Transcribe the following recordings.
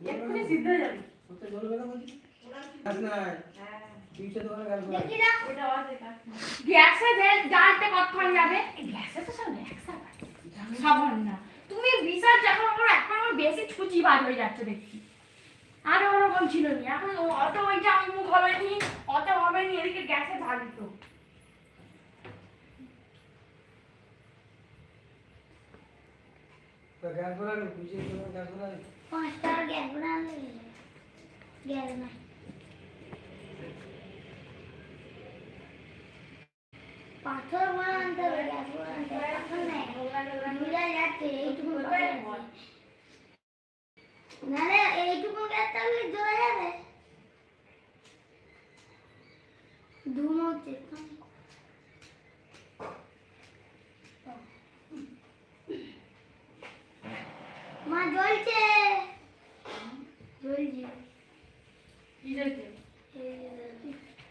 এক্ষুনি সিদ্ধ হয়ে যাবে। তুমি বিশাল যখন আমার এখন আমার বেশি ছুচি হয়ে যাচ্ছে দেখছি। আরে ওরকম ছিল না। এখন অত ওইটা আমি মুখ হবে নি অত হবে নি এদিকে গ্যাসে গ্যাস গ্যাস পাথর গ্যাস বানাতে হবে। মিলা যাচ্ছে, এইটুকু। নাহলে এইটুকু গ্যাস থাকলে ধুম হচ্ছে মা জ্বলছে জ্বলছে কি জ্বলছে?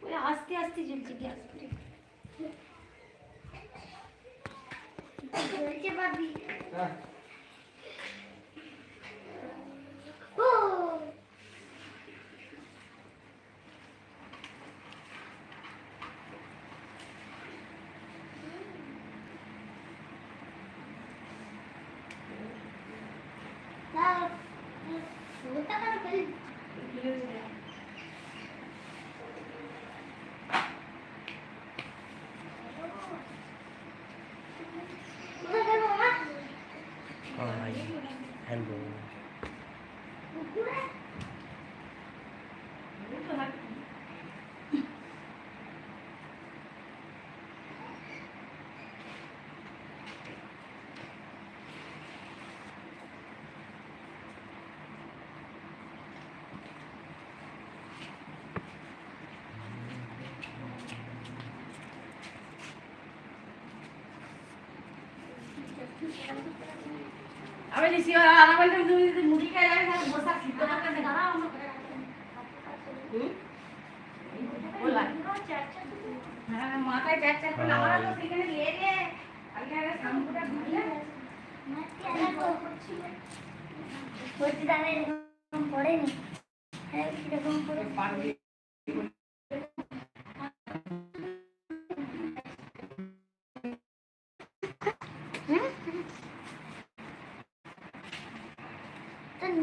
ওই আস্তে আস্তে জ্বলছে গ্যাস জ্বলছে বাবি। আমি দিছি আর আমার তুমি যদি মুড়ি খাই যাবে তাহলে বসা সিদ্ধ করতে দেখা আমরা হুম বললাম হ্যাঁ মাথায় চার চার করে আমার তো সেখানে লেগে আগে আগে শ্যাম্পুটা ধুলে বলছি দাদা এরকম পড়েনি হ্যাঁ কীরকম পড়ে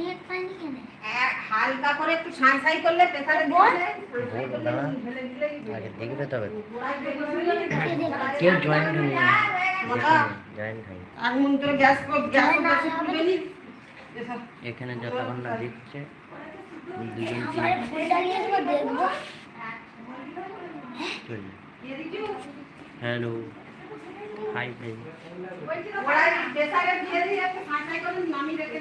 নেট পাইনি কেন হালকা করে একটু ছাঁচাই করলে প্রেসারে আগে দেখবে তবে কেউ জয়েন্ট হয়নি। জয়েন্ট হয়নি। আর মন্ত্র গ্যাস গ্যাস বেশি এখানে যতক্ষণ না দিচ্ছে দুজন হ্যালো। হাই ভাই প্রেসারে দিয়ে দিয়ে একটু করে নামিয়ে রেখে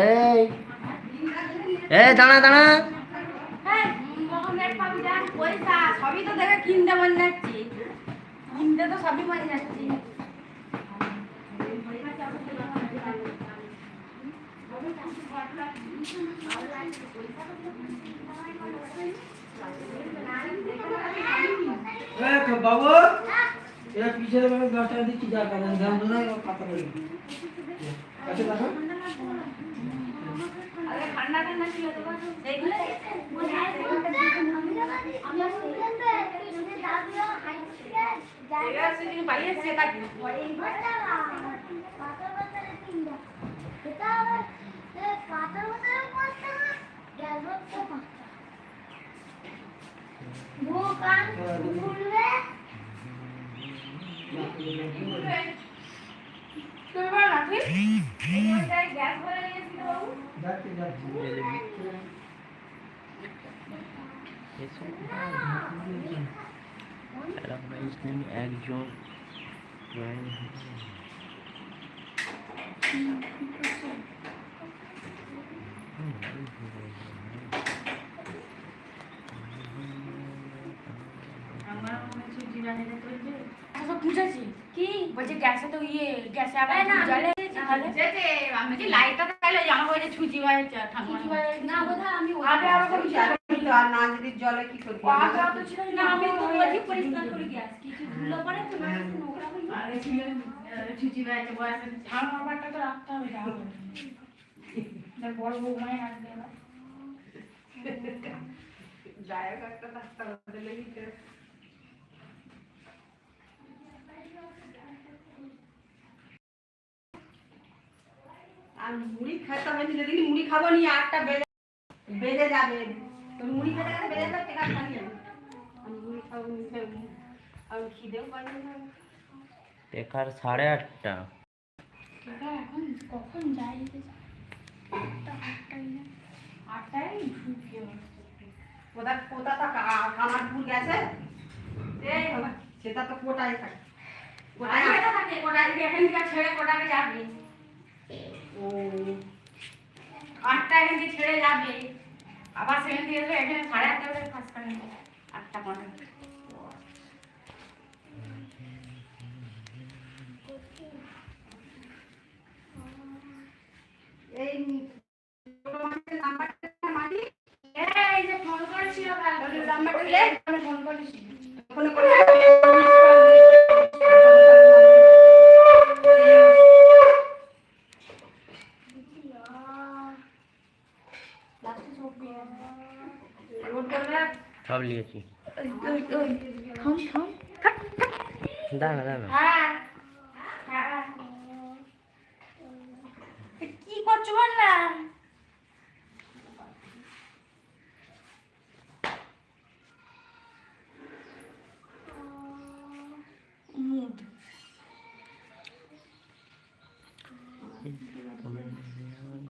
এই। এই দাঁড়া দাঁড়া। সবই তো দেখে কিনতে মন যাচ্ছি। কিনতে তো সবই মন যাচ্ছি। बाबू ये पीछे मैंने दस टाइम दी चीज आता है ध्यान दो ना पता नहीं कैसे देखो আরে একজন আমার মনে হচ্ছে জিরানিতে চলছে আচ্ছা বুঝেছি। বলছে গ্যাসে তো ইয়ে গ্যাসে আবার এই না, জলে আমি যেতে আমি কি লাইটটা তাইলে জামা পরে ছুচি হয়েছে ঠাকুমা না বোধহয় আমি আগে আরও কোনো ছিল আর না যদি জলে কি করবি আগে অত ছিল না আমি তো বলছি পরিষ্কার করে গ্যাস কিছু ধুলো পড়ে তো না নোংরা হয়ে যায়। আগে ছিল ছুচি হয়েছে বয়স ঝাড় মারবারটা তো রাখতে হবে যা হবে দেখ বড় বৌমাই রাখবে এবার যায় একটা রাস্তা বদলে গেছে আর মুড়ি খেতে হবে যেদিন মুড়ি খাব নি আটটা বেজে বেজে যাবে। তো মুড়ি খেতে খেতে বেজে যাবে টেকা খালি যাবে আমি মুড়ি খাব নি খাব। আমি খিদেও পাইনি না। দেখার সাড়ে আটটা। এখন কখন যাই আটটা আটটাই না। আটটাই ঢুকে কোথা কোথাটা কামারপুর গেছে? এই সেটা তো কোটায় থাকে। যেতে থাকে কোটায় থেকে এখান থেকে ছেড়ে কোটাকে যাবে। আটটা এখান থেকে ছেড়ে যাবে। আবার সেখান থেকে এসে এখানে সাড়ে আটটা করে করে আটটা পনেরো। এই নাম্বারটা এই যে ফোন করেছিল ফোন করেছি ফোন করে নোট করবে সব নিয়েছি দাঁড়া দাঁড়া